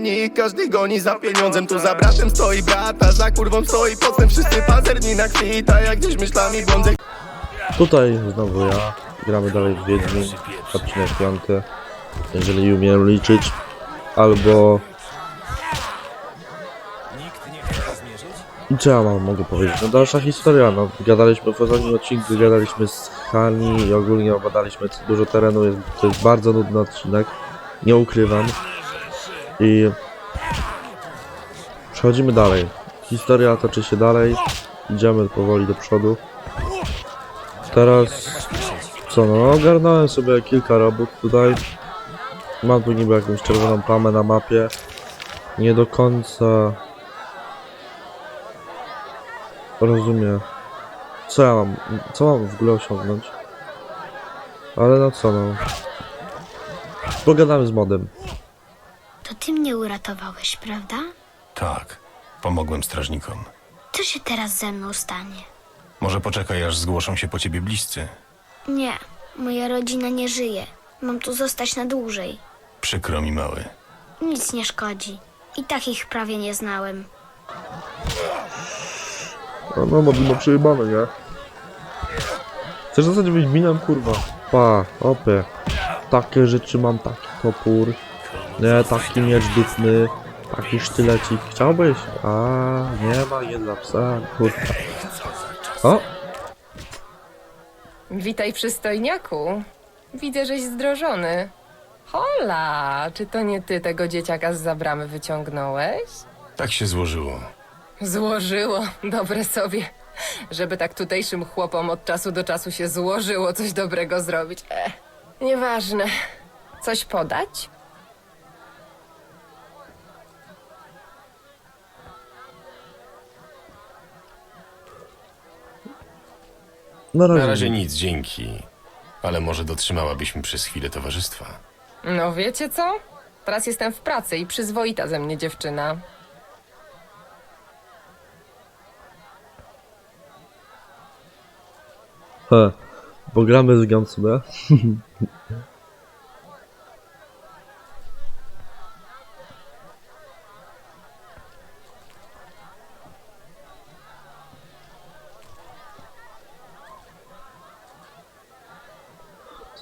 zawodnik Każdy goni za pieniądzem Tu za bratem stoi brata Za kurwą stoi postem Wszyscy pazerni na kwita Jak gdzieś myślami błądzę Tutaj znowu ja. Gramy dalej w Wiedźmin. Odcinek piąty. Jeżeli umiem liczyć. Albo... I co ja mam, mogę powiedzieć? No dalsza historia, no gadaliśmy w ostatnim odcinku, gadaliśmy z Hani i ogólnie obadaliśmy dużo terenu, jest, to jest bardzo nudny odcinek, nie ukrywam. I przechodzimy dalej. Historia toczy się dalej, idziemy powoli do przodu. Teraz co no, ogarnąłem sobie kilka robót tutaj. Mam tu niby jakąś czerwoną plamę na mapie. Nie do końca rozumiem. Co ja mam, co mam w ogóle osiągnąć? Ale no co no. Pogadamy z modem. To ty mnie uratowałeś, prawda? Tak, pomogłem strażnikom. Co się teraz ze mną stanie? Może poczekaj, aż zgłoszą się po ciebie bliscy. Nie, moja rodzina nie żyje. Mam tu zostać na dłużej. Przykro mi, mały. Nic nie szkodzi. I tak ich prawie nie znałem. No, no mobil ma przejebane, nie? Chcesz zostać Wiedźminem, kurwa? Pa, opie. Takie rzeczy mam, taki topór. Nie, taki miecz dupny. Taki sztylecik. Chciałbyś? A, nie ma, jest dla psa, kurwa. O, Witaj, przystojniaku. Widzę, żeś zdrożony. Hola, czy to nie ty tego dzieciaka z zabramy wyciągnąłeś? Tak się złożyło. Złożyło, dobre sobie. Żeby tak tutejszym chłopom od czasu do czasu się złożyło coś dobrego zrobić. Eh, nieważne. Coś podać? Na razie. Na razie nic, dzięki. Ale może dotrzymałabyś mi przez chwilę towarzystwa. No wiecie co? Teraz jestem w pracy i przyzwoita ze mnie dziewczyna. He, pogramy z Gamsube.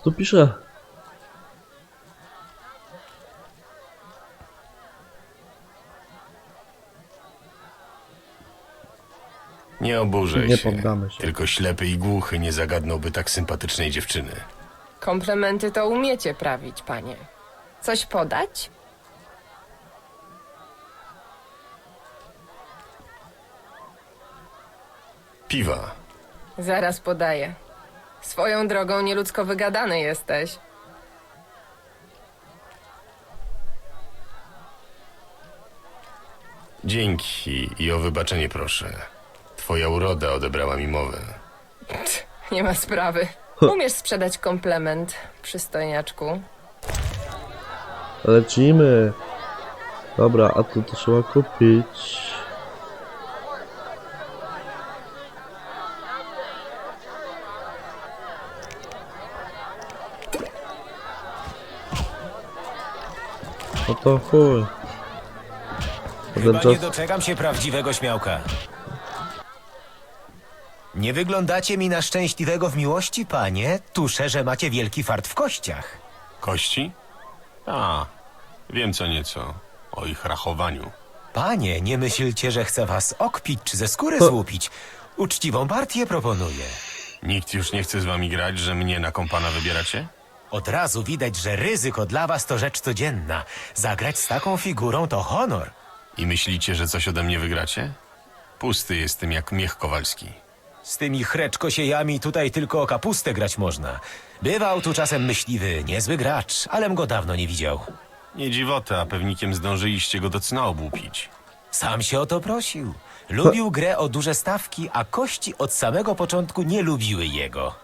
tu pisze? Nie oburzaj Nie się. poddamy się. Tylko ślepy i głuchy nie zagadnąłby tak sympatycznej dziewczyny. Komplementy to umiecie prawić, panie. Coś podać? Piwa. Zaraz podaję. Swoją drogą nieludzko wygadany jesteś. Dzięki i o wybaczenie proszę. Twoja uroda odebrała mi mowę. Nie ma sprawy. Umiesz sprzedać komplement, przystojniaczku. Lecimy. Dobra, a tu to trzeba kupić. No to chuj. Chyba nie doczekam się prawdziwego śmiałka. Nie wyglądacie mi na szczęśliwego w miłości, panie. Tuszę, że macie wielki fart w kościach. Kości? A, wiem co nieco. O ich rachowaniu. Panie, nie myślcie, że chcę was okpić czy ze skóry złupić. Uczciwą partię proponuję. Nikt już nie chce z wami grać, że mnie na kompana wybieracie? Od razu widać, że ryzyko dla was to rzecz codzienna. Zagrać z taką figurą to honor. I myślicie, że coś ode mnie wygracie? Pusty jestem jak miech kowalski. Z tymi chreczkosiejami tutaj tylko o kapustę grać można. Bywał tu czasem myśliwy, niezły gracz, alem go dawno nie widział. Nie dziwota, a pewnikiem zdążyliście go do cna obłupić. Sam się o to prosił. Lubił grę o duże stawki, a kości od samego początku nie lubiły jego.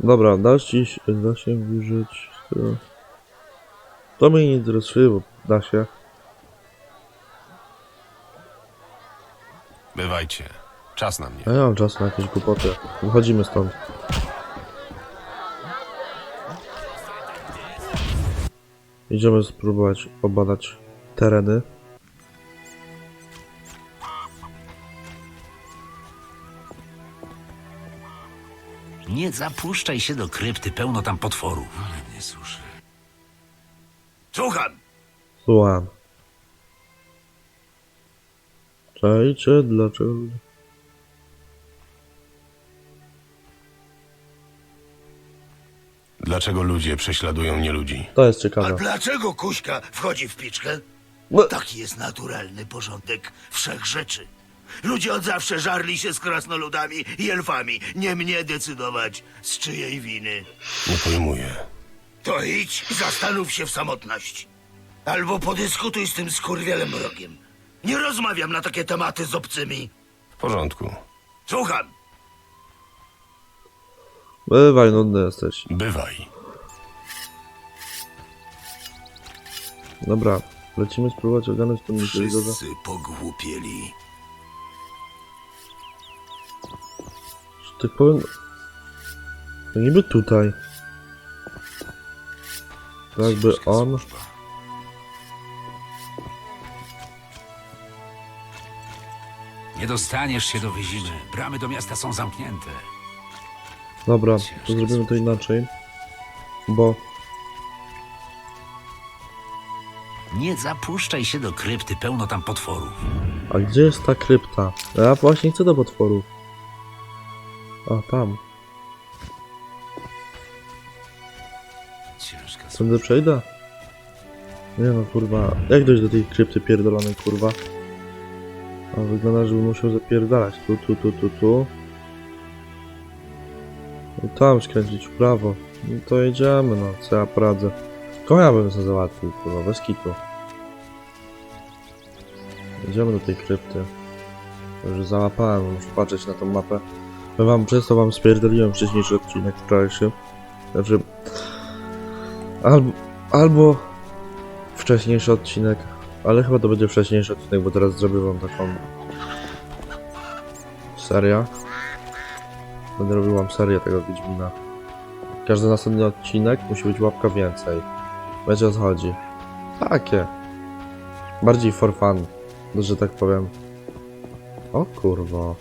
Dobra, da się, da się wyżyć. To, to mnie nie interesuje, bo da się. Bywajcie. Czas na mnie. Ja nie mam czasu na jakieś głupoty. Wychodzimy stąd. Idziemy spróbować obadać tereny. Nie zapuszczaj się do krypty, pełno tam potworów. Ale nie suszy. Słucham! Słucham. Czajcie, dlaczego... Dlaczego ludzie prześladują nieludzi? To jest A ciekawe. dlaczego Kuśka wchodzi w piczkę? No. Taki jest naturalny porządek wszech rzeczy. Ludzie od zawsze żarli się z krasnoludami i elfami. Nie mnie decydować, z czyjej winy. Nie pojmuję. To idź i zastanów się w samotności. Albo podyskutuj z tym skurwielem mrogiem. Nie rozmawiam na takie tematy z obcymi. W porządku. Słucham. Bywaj, nudny jesteś. Bywaj. Dobra, lecimy spróbować ogarnąć Mikelgoza. Wszyscy pogłupieli. Tak powiem... No niby tutaj. To jakby on... Nie dostaniesz się do wyzimy. Bramy do miasta są zamknięte. Dobra, to zrobimy to inaczej. Bo... Nie zapuszczaj się do krypty, pełno tam potworów. A gdzie jest ta krypta? Ja właśnie chcę do potworów. A, tam. Ciężka Tędy przejdę? Nie no, kurwa. Jak dojść do tej krypty pierdolonej, kurwa? A wygląda, żebym musiał zapierdalać. Tu, tu, tu, tu, tu. I tam skręcić w prawo. No to jedziemy, no. Co ja poradzę? Konia bym sobie załatwił, kurwa, bez kitu. Jedziemy do tej krypty. Już załapałem, muszę patrzeć na tą mapę. Ja wam często wam spierdoliłem wcześniejszy odcinek wczorajszy. Znaczy... Albo, albo wcześniejszy odcinek, ale chyba to będzie wcześniejszy odcinek, bo teraz zrobię wam taką serię. Będę robił wam serię tego Wiedźmina. Każdy następny odcinek musi być łapka więcej. Wiecie o co chodzi. Takie. Bardziej for fun, że tak powiem. O kurwa.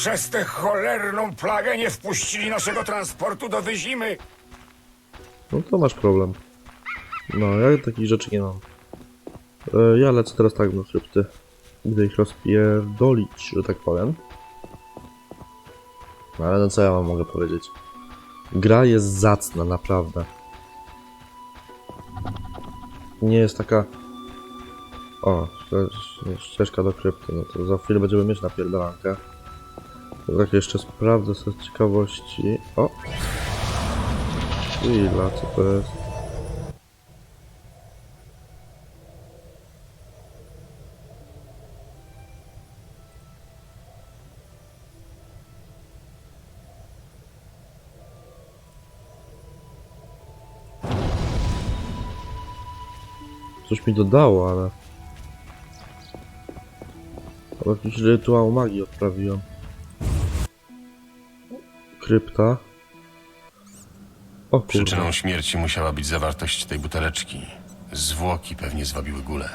Przez tę cholerną plagę nie wpuścili naszego transportu do Wyzimy. No to masz problem. No, ja takich rzeczy nie mam. E, ja lecę teraz tak do krypty. Gdy ich rozpierdolić, że tak powiem. No ale no co ja wam mogę powiedzieć? Gra jest zacna, naprawdę. Nie jest taka... O, ście- ścieżka do krypty, no to za chwilę będziemy mieć napierdalankę. Tak jeszcze sprawdzę z ciekawości. O! Chwila, co to jest? Coś mi dodało, ale... Ale jakiś rytuał magii odprawiłem. O. Przyczyną śmierci musiała być zawartość tej buteleczki. Zwłoki pewnie zwabiły gulę.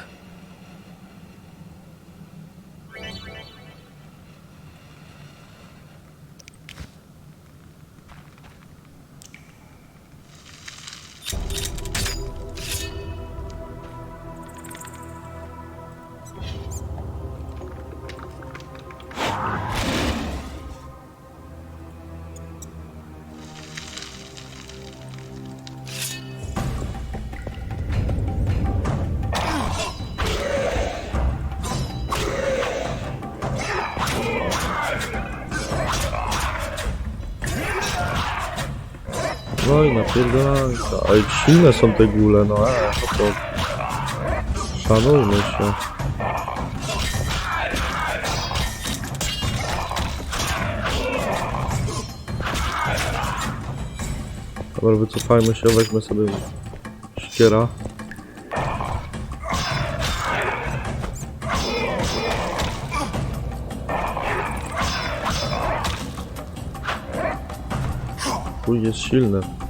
No i napierdalanka. Ale silne są te góle, no e, to... Szanujmy się. Dobra, wycofajmy się, weźmy sobie ściera. Chuj jest silny.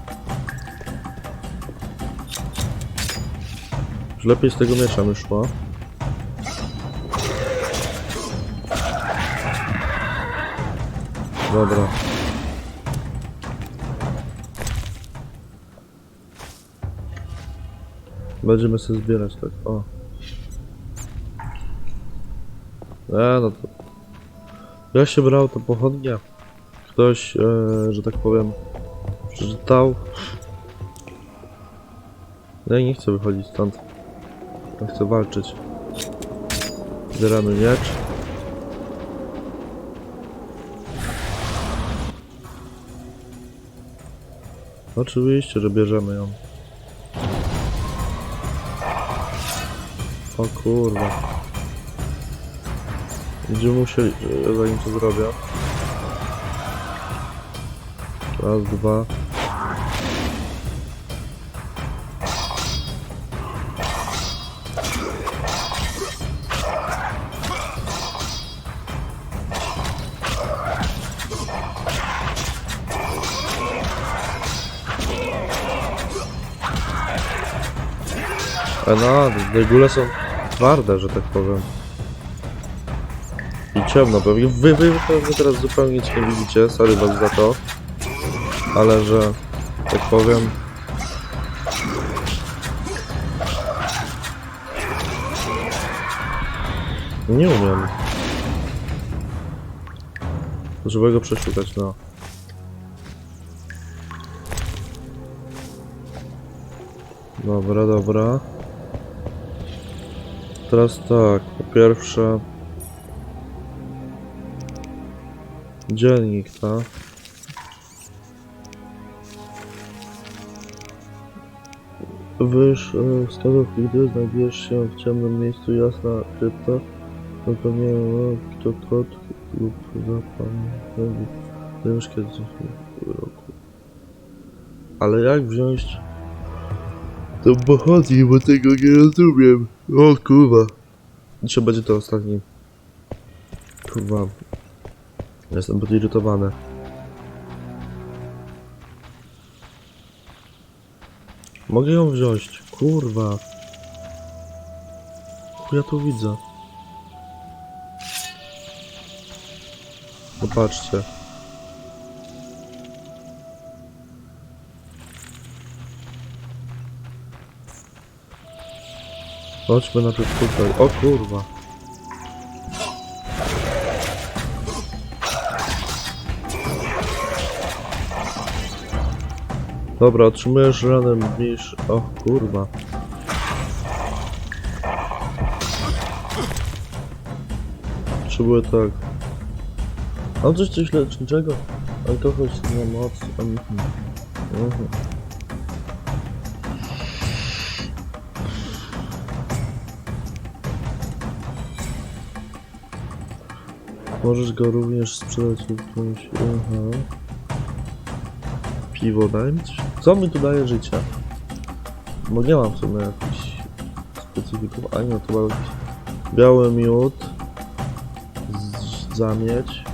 Lepiej z tego miecza mi. Dobra. Będziemy sobie zbierać tak, o. E, no to... Ja się brał to pochodnie. Ktoś, e, że tak powiem, przeczytał. Ja nie chcę wychodzić stąd. Chcę walczyć. Zbieramy miecz. Oczywiście, że bierzemy ją. O kurwa. Będziemy musieli, zanim to zrobię. Raz, dwa. No, te góle są twarde, że tak powiem. I ciemno, pewnie wy, wy pewnie teraz zupełnie nic nie widzicie, sorry was za to. Ale że, tak powiem... Nie umiem. Żeby go przeszukać, no. Dobra, dobra. Teraz tak, po pierwsze... Dziennik, tak? Wyż e, wskazówki, gdy znajdujesz się w ciemnym miejscu jasna krypta, no to kto kod lub kiedyś w roku. Ale jak wziąć to pochodzi, bo tego nie rozumiem. O kurwa. Dzisiaj będzie to ostatni. Kurwa. Jestem podirytowany. Mogę ją wziąć. Kurwa. Ja tu widzę. Popatrzcie. Chodźmy na tutaj. O kurwa. Dobra, otrzymujesz ranę mniejszy... O kurwa. Potrzebuję tak. Mam coś coś leczniczego? Alkohol na moc. Mhm. Mhm. Możesz go również sprzedać jakąś... Aha. Piwo daj mi coś? Co mi tu daje życie? Bo nie mam w sumie jakichś specyfików. A nie, to chyba jakiś biały miód. Zamieć.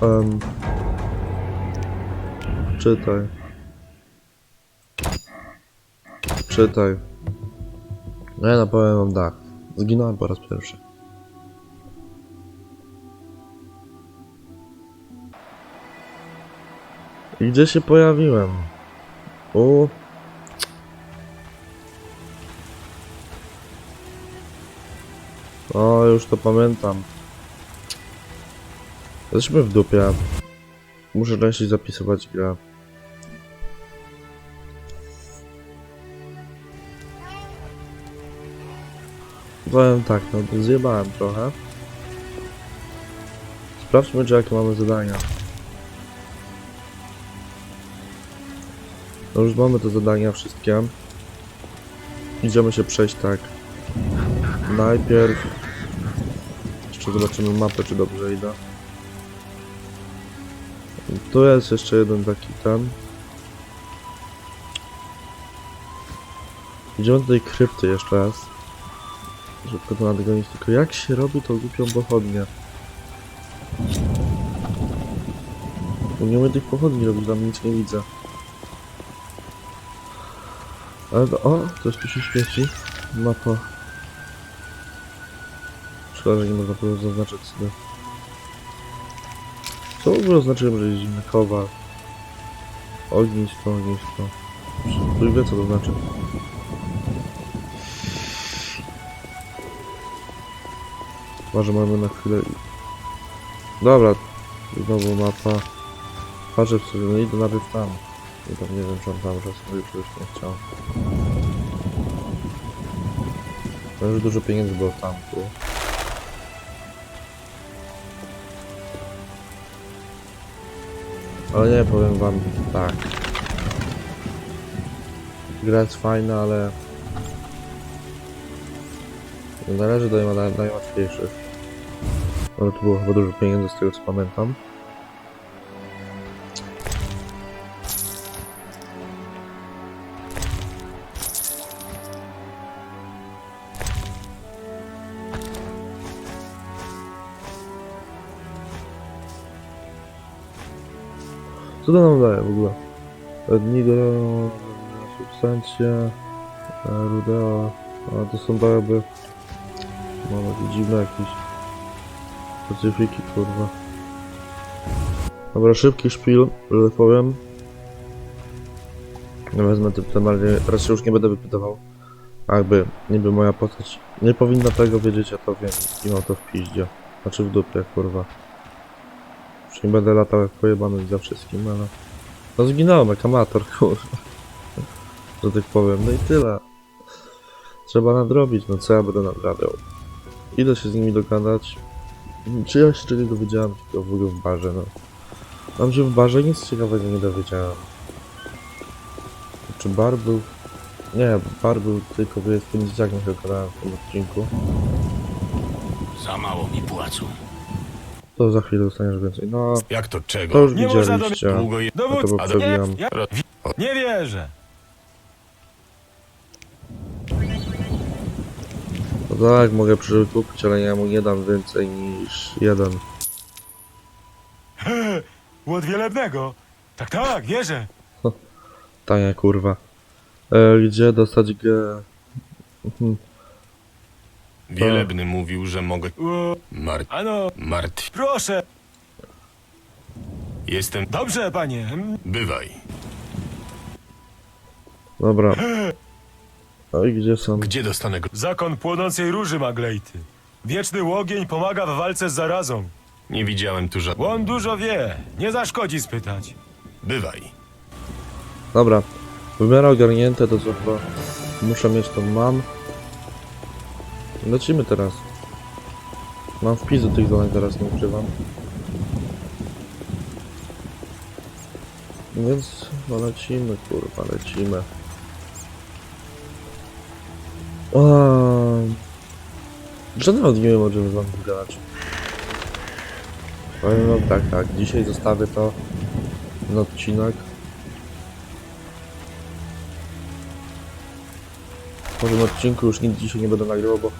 Um, czytaj. Czytaj. No ja napowiem wam tak. Zginąłem po raz pierwszy. I gdzie się pojawiłem? U. O, już to pamiętam. Jesteśmy w dupie. Muszę częściej zapisywać grę. Powiem tak, no zjebałem trochę. Sprawdźmy, czy jakie mamy zadania. No już mamy te zadania wszystkie. Idziemy się przejść tak. Najpierw... Jeszcze zobaczymy mapę, czy dobrze idę. Tu jest jeszcze jeden taki ten. Idziemy do tej krypty jeszcze raz. Szybko to nadgonić, tylko jak się robi tą głupią pochodnię? Bo nie umiem tych pochodni robić, tam nic nie widzę. Ale to, o, coś tu się świeci. Mapa. Szkoda, że nie można było zaznaczyć sobie. Co w ogóle oznaczyłem, że jest zimny kowal? Ognisko, ognisko. Ktoś wie co to znaczy. Może mamy na chwilę... Dobra, znowu mapa. Patrzę sobie, no idę najpierw tam. I tam nie wiem, czy on tam czas już już nie chciał. To już dużo pieniędzy było tam, tu. Ale nie, powiem wam tak. Gra jest fajna, ale... Nie należy do naj- najłatwiejszych. Ale tu było chyba dużo pieniędzy z tego co pamiętam. Co to nam daje w ogóle? Nigro, substancja, e, rudeo, to są jakby... Mam jakieś dziwne jakieś... Specyfiki, kurwa. Dobra, szybki szpil, że tak powiem. Ja Wezmę temat, raz się już nie będę wypytywał. A Jakby, niby moja postać nie powinna tego wiedzieć, ja to wiem i mam to w piździe. Znaczy w dupie, kurwa. Już nie będę latał jak pojebany za wszystkim, ale... No zginąłem jak amator, kurwa. Że tak powiem, no i tyle. Trzeba nadrobić, no co ja będę nadrabiał. Idę się z nimi dogadać. Czy ja się czegoś dowiedziałem tylko w ogóle w barze, no. Mam się w barze nic ciekawego nie dowiedziałem. Czy bar był... Nie, bar był tylko w poniedziałek, jak gadałem w tym odcinku. Za mało mi płacą. To za chwilę dostaniesz więcej. No, Jak to to czego? już Nie widzieliście. Długo je... Ja to nie, ja... nie wierzę. No tak, mogę kupić, ale ja mu nie dam więcej niż jeden. Łot wielebnego. Tak, tak, wierzę. Tania kurwa. E, gdzie dostać G... Mhm. Wielebny mówił, że mogę... O, Mart... ano, Martw... proszę. Jestem... Dobrze, panie. Mm, Bywaj. Dobra. A i gdzie są? Gdzie dostanę go? Zakon płonącej róży Maglejty. Wieczny łogień pomaga w walce z zarazą. Nie widziałem tu żadnego... On dużo wie. Nie zaszkodzi spytać. Bywaj. Dobra. W miarę ogarnięte to co chyba muszę mieć to mam. Lecimy teraz. Mam wpis do tych zadań teraz, nie ukrywam. Więc no lecimy, kurwa, lecimy. Eee, że nawet nie czym z wami gadać. Powiem wam tak, tak, dzisiaj zostawię to na odcinek. Po tym odcinku już nigdy dzisiaj nie będę nagrywał, bo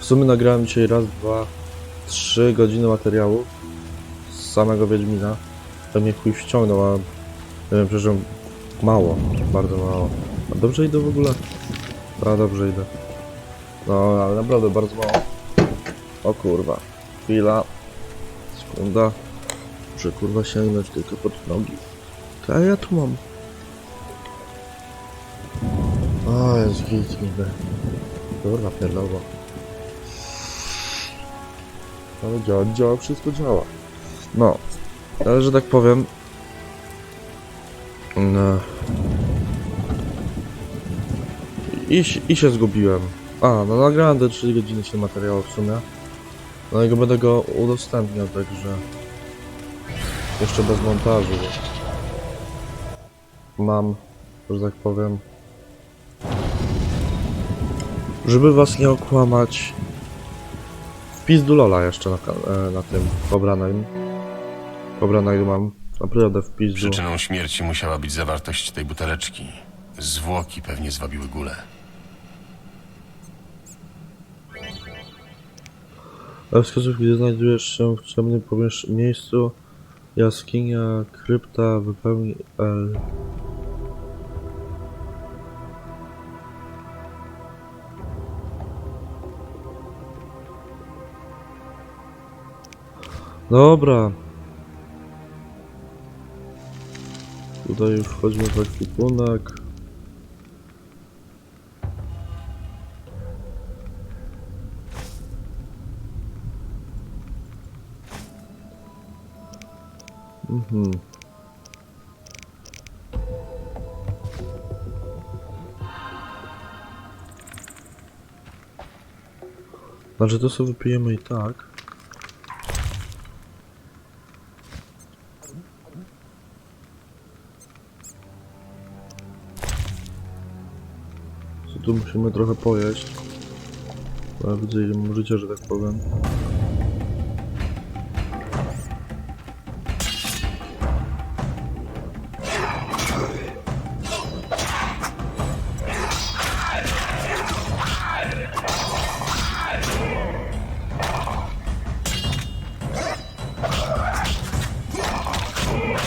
w sumie nagrałem dzisiaj raz, dwa, trzy godziny materiału z samego Wiedźmina. To mnie chuj wciągnął, a wiem, przecież mało, bardzo mało. A dobrze idę w ogóle? A dobrze idę. No, ale naprawdę bardzo mało. O kurwa. Chwila. Sekunda. Muszę kurwa sięgnąć tylko pod nogi. A ja tu mam. O, jest git niby. Kurwa, pierdoło. Ale działa, działa, wszystko działa. No, ale że tak powiem... No... I, I się zgubiłem. A, no nagrałem te 3 godziny się materiału w sumie. No i go będę go udostępniał, także... Jeszcze bez montażu. Mam, że tak powiem... Żeby was nie okłamać, wpis do Lola jeszcze na, e, na tym pobranym. Pobranym mam naprawdę wpis do... Przyczyną śmierci musiała być zawartość tej buteleczki. Zwłoki pewnie zwabiły gulę. A wskazów, gdzie znajdujesz się w ciemnym pomiesz- miejscu, jaskinia, krypta, wypełni L. Dobra. Tutaj wchodzimy w ekwipunek. Mhm. Znaczy to sobie wypijemy i tak. Tu musimy trochę pojeść. Bo ja widzę ile mam życia, że tak powiem.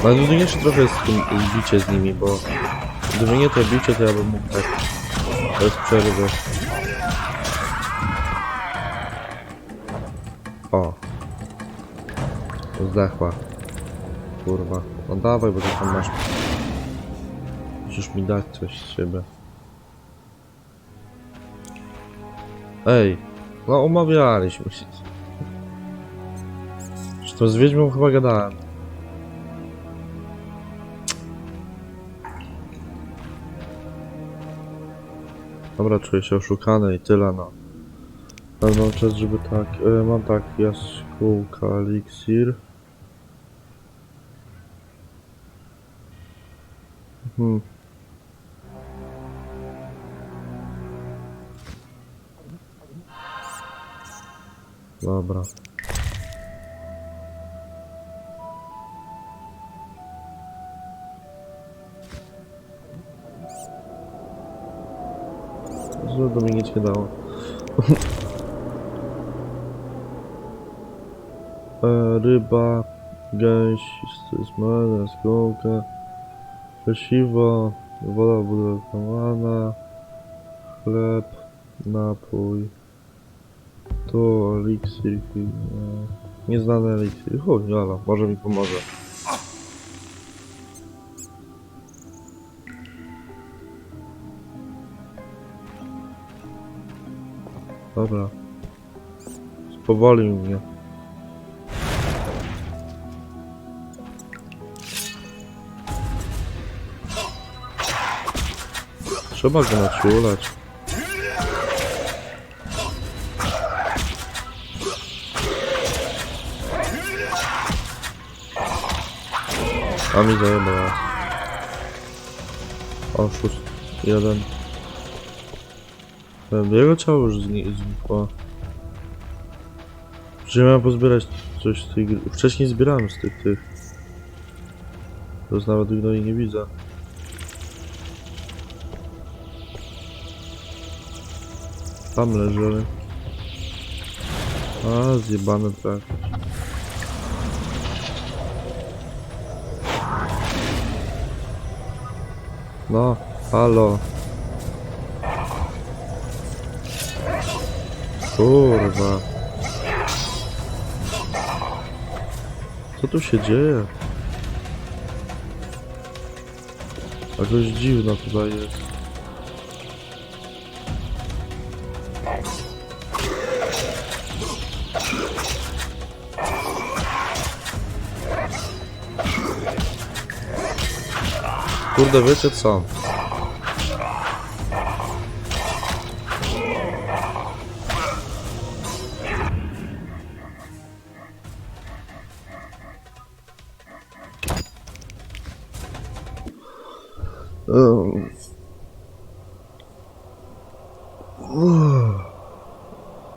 Ale trudniejsze trochę jest tym bicie z nimi, bo gdyby nie to bicie, to ja bym mógł tak bez przerwy. O. Zdechła. Kurwa. No dawaj, bo tam masz... Musisz mi dać coś z siebie. Ej. No umawialiśmy się. Zresztą z Wiedźmą chyba gadałem. Dobra, czuję się oszukany i tyle, no. Ale mam czas, żeby tak... E, mam tak, jaskółka, eliksir. Hmm. Dobra. To mi nic nie dało. e, ryba, gęś, smal, jaskółka, siwo, woda budowana, chleb, napój, tu eliksir, e, nieznany eliksir, chuj, może mi pomoże. Dobra. Spowolił mnie. Trzeba go naciulać. A mi zajebała. Oszust. Jeden. E, Jego ciało już zni- znikło. Że miałem pozbierać coś z gry. Wcześniej zbierałem z tych tych. Teraz nawet go i nie widzę. Tam leży. A, zjebane tak. No, halo. Kurwa. Co tu się dzieje? Jakoś dziwno tutaj jest. Kurde, wiecie co?